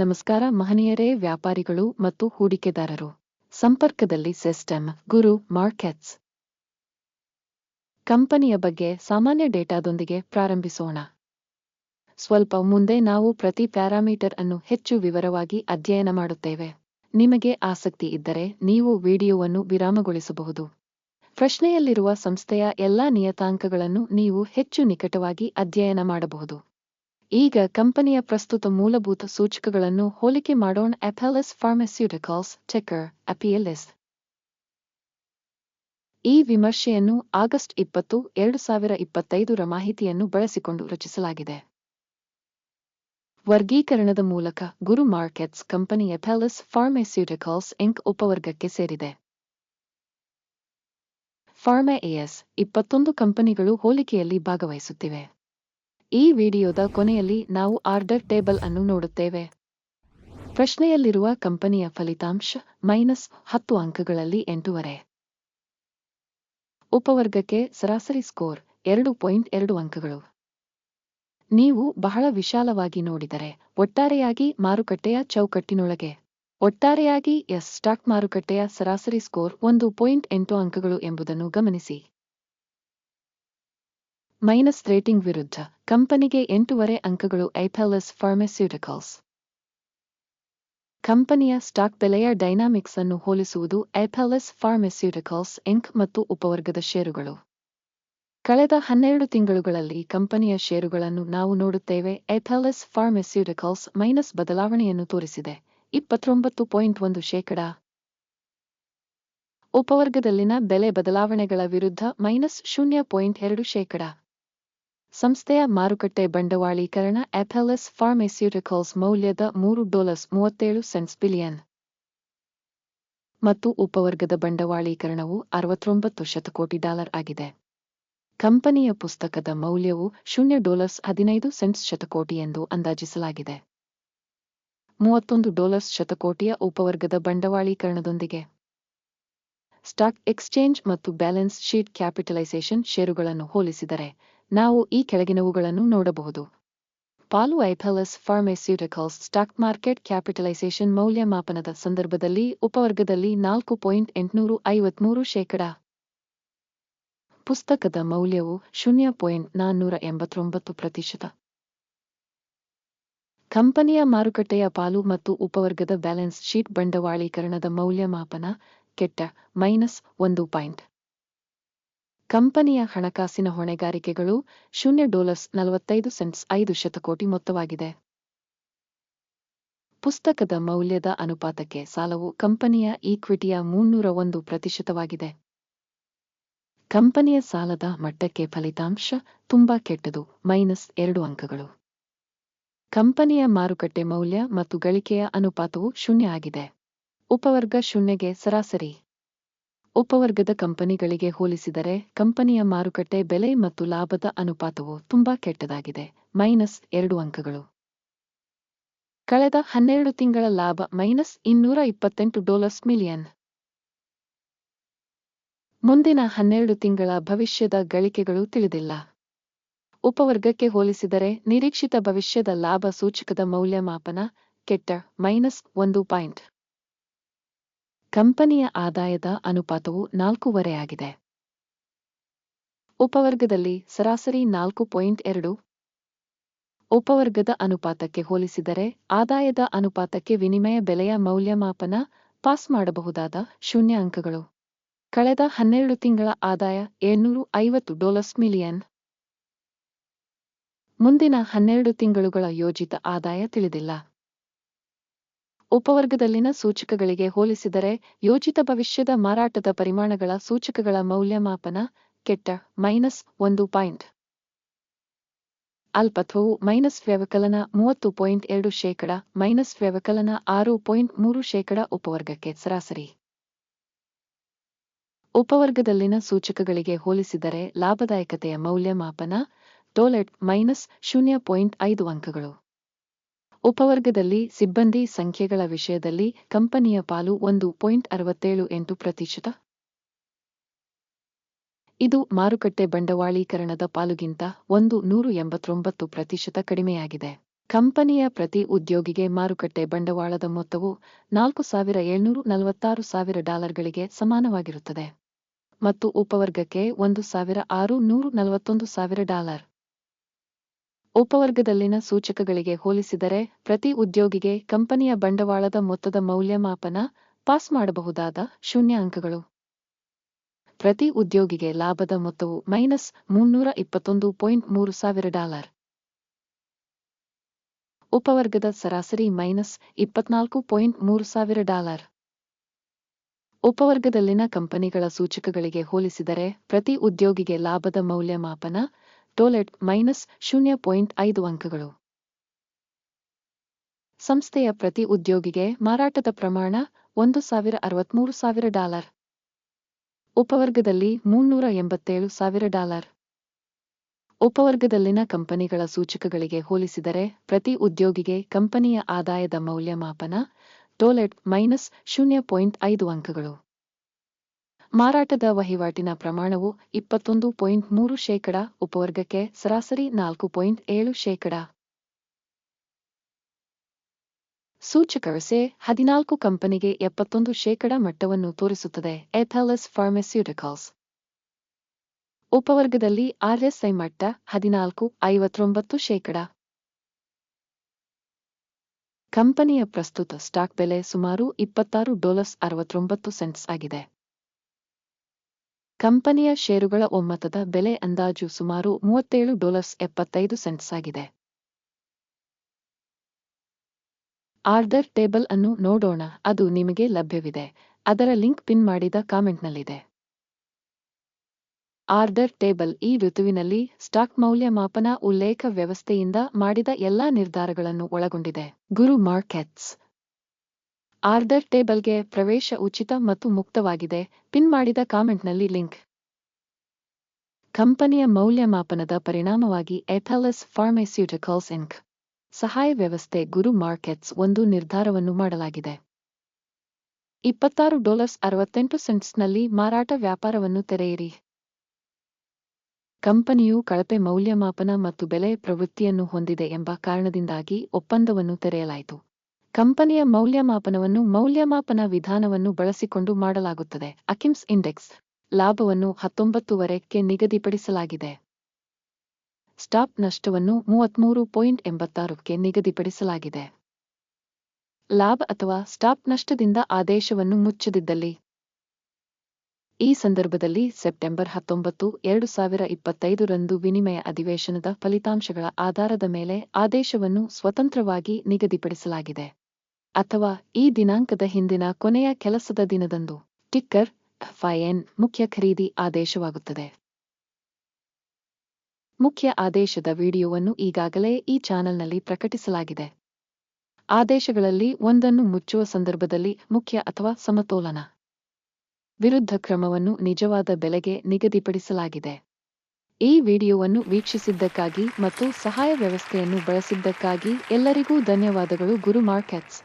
ನಮಸ್ಕಾರ ಮಹನೀಯರೇ, ವ್ಯಾಪಾರಿಗಳು ಮತ್ತು ಹೂಡಿಕೆದಾರರು. ಸಂಪರ್ಕದಲ್ಲಿ ಸಿಸ್ಟಮ್, ಗುರು, ಮಾರ್ಕೆಟ್ಸ್. ಕಂಪನಿಯ ಬಗ್ಗೆ ಸಾಮಾನ್ಯ ಡೇಟಾದೊಂದಿಗೆ ಪ್ರಾರಂಭಿಸೋಣ. ಸ್ವಲ್ಪ ಮುಂದೆ ನಾವು ಪ್ರತಿ ಪ್ಯಾರಾಮೀಟರ್ ಅನ್ನು ಹೆಚ್ಚು ವಿವರವಾಗಿ ಅಧ್ಯಯನ ಮಾಡುತ್ತೇವೆ. ನಿಮಗೆ ಆಸಕ್ತಿ ಇದ್ದರೆ ನೀವು ವಿಡಿಯೋವನ್ನು ವಿರಾಮಗೊಳಿಸಬಹುದು. ಪ್ರಶ್ನೆಯಲ್ಲಿರುವ ಸಂಸ್ಥೆಯ ಎಲ್ಲಾ ನಿಯತಾಂಕಗಳನ್ನು ನೀವು ಹೆಚ್ಚು ನಿಕಟವಾಗಿ ಅಧ್ಯಯನ ಮಾಡಬಹುದು. ಈಗ ಕಂಪನಿಯ ಪ್ರಸ್ತುತ ಮೂಲಭೂತ ಸೂಚಕಗಳನ್ನು ಹೋಲಿಕೆ ಮಾಡೋಣ. ಅಪೆಲಸ್ ಫಾರ್ಮಸ್ಯೂಟಿಕಲ್ಸ್ ಚೆಕರ್ ಅಪಿಎಲ್ಎಸ್ ಈ ವಿಮರ್ಶೆಯನ್ನು ಆಗಸ್ಟ್ ಇಪ್ಪತ್ತು, ಎರಡು ಸಾವಿರ ಇಪ್ಪತ್ತೈದರ ಮಾಹಿತಿಯನ್ನು ಬಳಸಿಕೊಂಡು ರಚಿಸಲಾಗಿದೆ. ವರ್ಗೀಕರಣದ ಮೂಲಕ Guru markets company Apellis pharmaceuticals inc ಉಪವರ್ಗಕ್ಕೆ ಸೇರಿದೆ. ಫಾರ್ಮಾ ಎಎಸ್ ಇಪ್ಪತ್ತೊಂದು ಕಂಪನಿಗಳು ಹೋಲಿಕೆಯಲ್ಲಿ ಭಾಗವಹಿಸುತ್ತಿವೆ. ಈ ವಿಡಿಯೋದ ಕೊನೆಯಲ್ಲಿ ನಾವು ಆರ್ಡರ್ ಟೇಬಲ್ ಅನ್ನು ನೋಡುತ್ತೇವೆ. ಪ್ರಶ್ನೆಯಲ್ಲಿರುವ ಕಂಪನಿಯ ಫಲಿತಾಂಶ ಮೈನಸ್ ಹತ್ತು ಅಂಕಗಳಲ್ಲಿ ಎಂಟೂವರೆ. ಉಪವರ್ಗಕ್ಕೆ ಸರಾಸರಿ ಸ್ಕೋರ್ ಎರಡು ಪಾಯಿಂಟ್ ಎರಡು ಅಂಕಗಳು. ನೀವು ಬಹಳ ವಿಶಾಲವಾಗಿ ನೋಡಿದರೆ ಒಟ್ಟಾರೆಯಾಗಿ ಮಾರುಕಟ್ಟೆಯ ಚೌಕಟ್ಟಿನೊಳಗೆ. ಒಟ್ಟಾರೆಯಾಗಿ ಎಸ್ ಸ್ಟಾಕ್ ಮಾರುಕಟ್ಟೆಯ ಸರಾಸರಿ ಸ್ಕೋರ್ ಒಂದು ಪಾಯಿಂಟ್ ಎಂಟು ಅಂಕಗಳು ಎಂಬುದನ್ನು ಗಮನಿಸಿ. ಮೈನಸ್ ರೇಟಿಂಗ್ ವಿರುದ್ಧ ಕಂಪನಿಗೆ ಎಂಟೂವರೆ ಅಂಕಗಳು ಐಪೆಲಸ್ ಫಾರ್ಮಸ್ಯೂಟಿಕಲ್ಸ್. ಕಂಪನಿಯ ಸ್ಟಾಕ್ ಬೆಲೆಯ ಡೈನಾಮಿಕ್ಸ್ ಅನ್ನು ಹೋಲಿಸುವುದು ಐಪೆಲಸ್ ಫಾರ್ಮಸ್ಯೂಟಿಕಲ್ಸ್, ಇಂಕ್ ಮತ್ತು ಉಪವರ್ಗದ ಷೇರುಗಳು. ಕಳೆದ ಹನ್ನೆರಡು ತಿಂಗಳುಗಳಲ್ಲಿ ಕಂಪನಿಯ ಷೇರುಗಳನ್ನು ನಾವು ನೋಡುತ್ತೇವೆ ಐಪೆಲಸ್ ಫಾರ್ಮಸ್ಯೂಟಿಕಲ್ಸ್ ಮೈನಸ್ ಬದಲಾವಣೆಯನ್ನು ತೋರಿಸಿದೆ, ಇಪ್ಪತ್ತೊಂಬತ್ತು ಪಾಯಿಂಟ್ ಒಂದು ಶೇಕಡ. ಉಪವರ್ಗದಲ್ಲಿನ ಬೆಲೆ ಬದಲಾವಣೆಗಳ ವಿರುದ್ಧ ಮೈನಸ್ ಶೂನ್ಯ ಪಾಯಿಂಟ್ ಎರಡು ಶೇಕಡ. ಸಂಸ್ಥೆಯ ಮಾರುಕಟ್ಟೆ ಬಂಡವಾಳೀಕರಣ ಎಥಲಸ್ ಫಾರ್ಮಸ್ಯೂಟಿಕಲ್ಸ್ ಮೌಲ್ಯದ ಮೂರು ಡಾಲರ್ಸ್ ಮೂವತ್ತೇಳು ಸೆಂಟ್ಸ್ ಬಿಲಿಯನ್. ಮತ್ತು ಉಪವರ್ಗದ ಬಂಡವಾಳೀಕರಣವು ಅರವತ್ತೊಂಬತ್ತು ಶತಕೋಟಿ ಡಾಲರ್ ಆಗಿದೆ. ಕಂಪನಿಯ ಪುಸ್ತಕದ ಮೌಲ್ಯವು ಶೂನ್ಯ ಡಾಲರ್ಸ್ ಹದಿನೈದು ಸೆಂಟ್ಸ್ ಶತಕೋಟಿ ಎಂದು ಅಂದಾಜಿಸಲಾಗಿದೆ. ಮೂವತ್ತೊಂದು ಡಾಲರ್ಸ್ ಶತಕೋಟಿಯ ಉಪವರ್ಗದ ಬಂಡವಾಳೀಕರಣದೊಂದಿಗೆ. ಸ್ಟಾಕ್ ಎಕ್ಸ್ಚೇಂಜ್ ಮತ್ತು ಬ್ಯಾಲೆನ್ಸ್ ಶೀಟ್ ಕ್ಯಾಪಿಟಲೈಸೇಷನ್ ಷೇರುಗಳನ್ನು ಹೋಲಿಸಿದರೆ ನಾವು ಈ ಕೆಳಗಿನವುಗಳನ್ನು ನೋಡಬಹುದು. ಪಾಲು ಐಫಲಸ್ ಫಾರ್ಮೆಸ್ಯೂಟಿಕಲ್ಸ್ ಸ್ಟಾಕ್ ಮಾರ್ಕೆಟ್ ಕ್ಯಾಪಿಟಲೈಸೇಷನ್ ಮೌಲ್ಯಮಾಪನದ ಸಂದರ್ಭದಲ್ಲಿ ಉಪವರ್ಗದಲ್ಲಿ ನಾಲ್ಕು ಪಾಯಿಂಟ್ ಎಂಟುನೂರು ಐವತ್ಮೂರು ಶೇಕಡ. ಪುಸ್ತಕದ ಮೌಲ್ಯವು ಶೂನ್ಯ ಪಾಯಿಂಟ್ ನಾನ್ನೂರ ಎಂಬತ್ತೊಂಬತ್ತು ಪ್ರತಿಶತ. ಕಂಪನಿಯ ಮಾರುಕಟ್ಟೆಯ ಪಾಲು ಮತ್ತು ಉಪವರ್ಗದ ಬ್ಯಾಲೆನ್ಸ್ ಶೀಟ್ ಬಂಡವಾಳೀಕರಣದ ಮೌಲ್ಯಮಾಪನ ಕೆಟ್ಟ ಮೈನಸ್ ಒಂದು ಪಾಯಿಂಟ್. ಕಂಪನಿಯ ಹಣಕಾಸಿನ ಹೊಣೆಗಾರಿಕೆಗಳು ಶೂನ್ಯ ಡಾಲರ್ಸ್ ನಲವತ್ತೈದು ಸೆಂಟ್ಸ್ ಐದು ಶತಕೋಟಿ ಮೊತ್ತವಾಗಿದೆ. ಪುಸ್ತಕದ ಮೌಲ್ಯದ ಅನುಪಾತಕ್ಕೆ ಸಾಲವು ಕಂಪನಿಯ ಈಕ್ವಿಟಿಯ ಮುನ್ನೂರ ಒಂದು ಪ್ರತಿಶತವಾಗಿದೆ. ಕಂಪನಿಯ ಸಾಲದ ಮಟ್ಟಕ್ಕೆ ಫಲಿತಾಂಶ ತುಂಬಾ ಕೆಟ್ಟದು, ಮೈನಸ್ ಎರಡು ಅಂಕಗಳು. ಕಂಪನಿಯ ಮಾರುಕಟ್ಟೆ ಮೌಲ್ಯ ಮತ್ತು ಗಳಿಕೆಯ ಅನುಪಾತವು ಶೂನ್ಯ ಆಗಿದೆ. ಉಪವರ್ಗ ಶೂನ್ಯಗೆ ಸರಾಸರಿ. ಉಪವರ್ಗದ ಕಂಪನಿಗಳಿಗೆ ಹೋಲಿಸಿದರೆ, ಕಂಪನಿಯ ಮಾರುಕಟ್ಟೆ ಬೆಲೆ ಮತ್ತು ಲಾಭದ ಅನುಪಾತವು ತುಂಬಾ ಕೆಟ್ಟದಾಗಿದೆ, ಮೈನಸ್ ಎರಡು ಅಂಕಗಳು. ಕಳೆದ ಹನ್ನೆರಡು ತಿಂಗಳ ಲಾಭ ಮೈನಸ್ ಇನ್ನೂರ ಇಪ್ಪತ್ತೆಂಟು ಡಾಲರ್ಸ್ ಮಿಲಿಯನ್. ಮುಂದಿನ ಹನ್ನೆರಡು ತಿಂಗಳ ಭವಿಷ್ಯದ ಗಳಿಕೆಗಳು ತಿಳಿದಿಲ್ಲ. ಉಪವರ್ಗಕ್ಕೆ ಹೋಲಿಸಿದರೆ, ನಿರೀಕ್ಷಿತ ಭವಿಷ್ಯದ ಲಾಭ ಸೂಚಕದ ಮೌಲ್ಯಮಾಪನ ಕೆಟ್ಟ ಮೈನಸ್ ಒಂದು ಪಾಯಿಂಟ್. ಕಂಪನಿಯ ಆದಾಯದ ಅನುಪಾತವು ನಾಲ್ಕೂವರೆ ಆಗಿದೆ. ಉಪವರ್ಗದಲ್ಲಿ ಸರಾಸರಿ ನಾಲ್ಕು ಪಾಯಿಂಟ್ ಎರಡು ಉಪವರ್ಗದ ಅನುಪಾತಕ್ಕೆ ಹೋಲಿಸಿದರೆ ಆದಾಯದ ಅನುಪಾತಕ್ಕೆ ವಿನಿಮಯ ಬೆಲೆಯ ಮೌಲ್ಯಮಾಪನ ಪಾಸ್ ಮಾಡಬಹುದಾದ ಶೂನ್ಯ ಅಂಕಗಳು. ಕಳೆದ ಹನ್ನೆರಡು ತಿಂಗಳ ಆದಾಯ ಏಳ್ನೂರು ಐವತ್ತು ಡಾಲರ್ಸ್ ಮಿಲಿಯನ್. ಮುಂದಿನ ಹನ್ನೆರಡು ತಿಂಗಳುಗಳ ಯೋಜಿತ ಆದಾಯ ತಿಳಿದಿಲ್ಲ. ಉಪವರ್ಗದಲ್ಲಿನ ಸೂಚಕಗಳಿಗೆ ಹೋಲಿಸಿದರೆ ಯೋಜಿತ ಭವಿಷ್ಯದ ಮಾರಾಟದ ಪರಿಮಾಣಗಳ ಸೂಚಕಗಳ ಮೌಲ್ಯಮಾಪನ ಕೆಟ್ಟ, ಮೈನಸ್ ಒಂದು ಪಾಯಿಂಟ್. ಅಲ್ಪತ್ವವು ಮೈನಸ್ ವ್ಯವಕಲನ ಮೂವತ್ತು ಪಾಯಿಂಟ್ ಎರಡು ಶೇಕಡ, ಮೈನಸ್ ವ್ಯವಕಲನ ಆರು ಪಾಯಿಂಟ್ ಮೂರು ಶೇಕಡ ಉಪವರ್ಗಕ್ಕೆ ಸರಾಸರಿ. ಉಪವರ್ಗದಲ್ಲಿನ ಸೂಚಕಗಳಿಗೆ ಹೋಲಿಸಿದರೆ ಲಾಭದಾಯಕತೆಯ ಮೌಲ್ಯಮಾಪನ ಟೋಲೆಟ್ ಮೈನಸ್ ಶೂನ್ಯ ಪಾಯಿಂಟ್ ಐದು ಅಂಕಗಳು. ಉಪವರ್ಗದಲ್ಲಿ ಸಿಬ್ಬಂದಿ ಸಂಖ್ಯೆಗಳ ವಿಷಯದಲ್ಲಿ ಕಂಪನಿಯ ಪಾಲು ಒಂದು ಪಾಯಿಂಟ್ ಅರವತ್ತೇಳು ಎಂಟು ಪ್ರತಿಶತ. ಇದು ಮಾರುಕಟ್ಟೆ ಬಂಡವಾಳೀಕರಣದ ಪಾಲುಗಿಂತ ಒಂದು ನೂರು ಎಂಬತ್ತೊಂಬತ್ತು ಪ್ರತಿಶತ ಕಡಿಮೆಯಾಗಿದೆ. ಕಂಪನಿಯ ಪ್ರತಿ ಉದ್ಯೋಗಿಗೆ ಮಾರುಕಟ್ಟೆ ಬಂಡವಾಳದ ಮೊತ್ತವು ನಾಲ್ಕು ಸಾವಿರ ಏಳ್ನೂರು ನಲವತ್ತಾರು ಸಾವಿರ ಡಾಲರ್ಗಳಿಗೆ ಸಮಾನವಾಗಿರುತ್ತದೆ. ಮತ್ತು ಉಪವರ್ಗಕ್ಕೆ ಒಂದು ಸಾವಿರ ಆರು ನೂರು ನಲವತ್ತೊಂದು ಸಾವಿರ ಡಾಲರ್. ಉಪವರ್ಗದಲ್ಲಿನ ಸೂಚಕಗಳಿಗೆ ಹೋಲಿಸಿದರೆ ಪ್ರತಿ ಉದ್ಯೋಗಿಗೆ ಕಂಪನಿಯ ಬಂಡವಾಳದ ಮೊತ್ತದ ಮೌಲ್ಯಮಾಪನ ಪಾಸ್ ಮಾಡಬಹುದಾದ ಶೂನ್ಯ ಅಂಕಗಳು ಪ್ರತಿ ಉದ್ಯೋಗಿಗೆ ಲಾಭದ ಮೊತ್ತವು ಮೈನಸ್ ಮುನ್ನೂರ ಇಪ್ಪತ್ತೊಂದು ಪಾಯಿಂಟ್ ಮೂರು ಸಾವಿರ ಡಾಲರ್. ಉಪವರ್ಗದ ಸರಾಸರಿ ಮೈನಸ್ ಇಪ್ಪತ್ನಾಲ್ಕು ಪಾಯಿಂಟ್ ಮೂರು ಸಾವಿರ ಡಾಲರ್. ಉಪವರ್ಗದಲ್ಲಿನ ಕಂಪನಿಗಳ ಸೂಚಕಗಳಿಗೆ ಹೋಲಿಸಿದರೆ ಪ್ರತಿ ಉದ್ಯೋಗಿಗೆ ಲಾಭದ ಮೌಲ್ಯಮಾಪನ ಟೋಲೆಟ್ ಮೈನಸ್ ಶೂನ್ಯ ಪಾಯಿಂಟ್ ಐದು ಅಂಕಗಳು. ಸಂಸ್ಥೆಯ ಪ್ರತಿ ಉದ್ಯೋಗಿಗೆ ಮಾರಾಟದ ಪ್ರಮಾಣ ಒಂದು ಸಾವಿರ ಅರವತ್ಮೂರು ಸಾವಿರ ಡಾಲರ್. ಉಪವರ್ಗದಲ್ಲಿ ಮುನ್ನೂರ ಎಂಬತ್ತೇಳು ಸಾವಿರ ಡಾಲರ್. ಉಪವರ್ಗದಲ್ಲಿನ ಕಂಪನಿಗಳ ಸೂಚಕಗಳಿಗೆ ಹೋಲಿಸಿದರೆ ಪ್ರತಿ ಉದ್ಯೋಗಿಗೆ ಕಂಪನಿಯ ಆದಾಯದ ಮೌಲ್ಯಮಾಪನ ಟೋಲೆಟ್ ಮೈನಸ್ ಶೂನ್ಯ ಪಾಯಿಂಟ್ ಐದು ಅಂಕಗಳು. ಮಾರಾಟದ ವಹಿವಾಟಿನ ಪ್ರಮಾಣವು ಇಪ್ಪತ್ತೊಂದು ಪಾಯಿಂಟ್ ಮೂರು ಶೇಕಡ, ಉಪವರ್ಗಕ್ಕೆ ಸರಾಸರಿ ನಾಲ್ಕು ಪಾಯಿಂಟ್ ಏಳು ಶೇಕಡ. ಸೂಚಕವಸೆ ಹದಿನಾಲ್ಕು ಕಂಪನಿಗೆ ಎಪ್ಪತ್ತೊಂದು ಶೇಕಡ ಮಟ್ಟವನ್ನು ತೋರಿಸುತ್ತದೆ ಎಥಾಲಸ್ ಫಾರ್ಮಸ್ಯೂಟಿಕಲ್ಸ್ ಉಪವರ್ಗದಲ್ಲಿ ಆರ್ಎಸ್ಐ ಮಟ್ಟ ಹದಿನಾಲ್ಕು, ಐವತ್ತೊಂಬತ್ತು ಶೇಕಡ. ಕಂಪನಿಯ ಪ್ರಸ್ತುತ ಸ್ಟಾಕ್ ಬೆಲೆ ಸುಮಾರು ಇಪ್ಪತ್ತಾರು ಡಾಲರ್ಸ್ ಅರವತ್ತೊಂಬತ್ತು ಸೆಂಟ್ಸ್ ಆಗಿದೆ. ಕಂಪನಿಯ ಷೇರುಗಳ ಒಮ್ಮತದ ಬೆಲೆ ಅಂದಾಜು ಸುಮಾರು ಮೂವತ್ತೇಳು ಡಾಲರ್ಸ್ ಎಪ್ಪತ್ತೈದು ಸೆಂಟ್ಸ್ ಆಗಿದೆ. ಆರ್ಡರ್ ಟೇಬಲ್ ಅನ್ನು ನೋಡೋಣ, ಅದು ನಿಮಗೆ ಲಭ್ಯವಿದೆ. ಅದರ ಲಿಂಕ್ ಪಿನ್ ಮಾಡಿದ ಕಾಮೆಂಟ್ನಲ್ಲಿದೆ. ಆರ್ಡರ್ ಟೇಬಲ್ ಈ ಋತುವಿನಲ್ಲಿ ಸ್ಟಾಕ್ ಮೌಲ್ಯಮಾಪನ ಉಲ್ಲೇಖ ವ್ಯವಸ್ಥೆಯಿಂದ ಮಾಡಿದ ಎಲ್ಲಾ ನಿರ್ಧಾರಗಳನ್ನು ಒಳಗೊಂಡಿದೆ. ಗುರು ಮಾರ್ಕೆಟ್ಸ್ ಆರ್ಡರ್ ಟೇಬಲ್ಗೆ ಪ್ರವೇಶ ಉಚಿತ ಮತ್ತು ಮುಕ್ತವಾಗಿದೆ. ಪಿನ್ ಮಾಡಿದ ಕಾಮೆಂಟ್ನಲ್ಲಿ ಲಿಂಕ್. ಕಂಪನಿಯ ಮೌಲ್ಯಮಾಪನದ ಪರಿಣಾಮವಾಗಿ ಎಥಲಸ್ ಫಾರ್ಮೆಸ್ಯೂಟಿಕಲ್ಸ್ ಇಂಕ್. ಸಹಾಯ ವ್ಯವಸ್ಥೆ ಗುರು ಮಾರ್ಕೆಟ್ಸ್ ಒಂದು ನಿರ್ಧಾರವನ್ನು ಮಾಡಲಾಗಿದೆ. ಇಪ್ಪತ್ತಾರು ಡಾಲರ್ಸ್ ಅರವತ್ತೆಂಟು ಸೆಂಟ್ಸ್ನಲ್ಲಿ ಮಾರಾಟ ವ್ಯಾಪಾರವನ್ನು ತೆರೆಯಿರಿ. ಕಂಪನಿಯು ಕಳಪೆ ಮೌಲ್ಯಮಾಪನ ಮತ್ತು ಬೆಲೆ ಪ್ರವೃತ್ತಿಯನ್ನು ಹೊಂದಿದೆ ಎಂಬ ಕಾರಣದಿಂದಾಗಿ ಒಪ್ಪಂದವನ್ನು ತೆರೆಯಲಾಯಿತು. ಕಂಪನಿಯ ಮೌಲ್ಯಮಾಪನವನ್ನು ಮೌಲ್ಯಮಾಪನ ವಿಧಾನವನ್ನು ಬಳಸಿಕೊಂಡು ಮಾಡಲಾಗುತ್ತದೆ. ಅಕಿಮ್ಸ್ ಇಂಡೆಕ್ಸ್ ಲಾಭವನ್ನು ಹತ್ತೊಂಬತ್ತುವರೆಕ್ಕೆ ನಿಗದಿಪಡಿಸಲಾಗಿದೆ. ಸ್ಟಾಪ್ ನಷ್ಟವನ್ನು ಮೂವತ್ಮೂರು ಪಾಯಿಂಟ್ ಎಂಬತ್ತಾರಕ್ಕೆ ನಿಗದಿಪಡಿಸಲಾಗಿದೆ. ಲಾಭ ಅಥವಾ ಸ್ಟಾಪ್ ನಷ್ಟದಿಂದ ಆದೇಶವನ್ನು ಮುಚ್ಚದಿದ್ದಲ್ಲಿ. ಈ ಸಂದರ್ಭದಲ್ಲಿ ಸೆಪ್ಟೆಂಬರ್ ಹತ್ತೊಂಬತ್ತು ಎರಡು ಸಾವಿರ ಇಪ್ಪತ್ತೈದರಂದು ವಿನಿಮಯ ಅಧಿವೇಶನದ ಫಲಿತಾಂಶಗಳ ಆಧಾರದ ಮೇಲೆ ಆದೇಶವನ್ನು ಸ್ವತಂತ್ರವಾಗಿ ನಿಗದಿಪಡಿಸಲಾಗಿದೆ. ಅಥವಾ ಈ ದಿನಾಂಕದ ಹಿಂದಿನ ಕೊನೆಯ ಕೆಲಸದ ದಿನದಂದು. ಟಿಕ್ಕರ್, ಎಫ್ಐಎನ್ ಮುಖ್ಯ ಖರೀದಿ ಆದೇಶವಾಗುತ್ತದೆ. ಮುಖ್ಯ ಆದೇಶದ ವಿಡಿಯೋವನ್ನು ಈಗಾಗಲೇ ಈ ಚಾನೆಲ್ನಲ್ಲಿ ಪ್ರಕಟಿಸಲಾಗಿದೆ. ಆದೇಶಗಳಲ್ಲಿ ಒಂದನ್ನು ಮುಚ್ಚುವ ಸಂದರ್ಭದಲ್ಲಿ ಮುಖ್ಯ ಅಥವಾ ಸಮತೋಲನ. ವಿರುದ್ಧ ಕ್ರಮವನ್ನು ನಿಜವಾದ ಬೆಲೆಗೆ ನಿಗದಿಪಡಿಸಲಾಗಿದೆ. ಈ ವಿಡಿಯೋವನ್ನು ವೀಕ್ಷಿಸಿದ್ದಕ್ಕಾಗಿ ಮತ್ತು ಸಹಾಯ ವ್ಯವಸ್ಥೆಯನ್ನು ಬಳಸಿದ್ದಕ್ಕಾಗಿ ಎಲ್ಲರಿಗೂ ಧನ್ಯವಾದಗಳು ಗುರು ಮಾರ್ಕೆಟ್ಸ್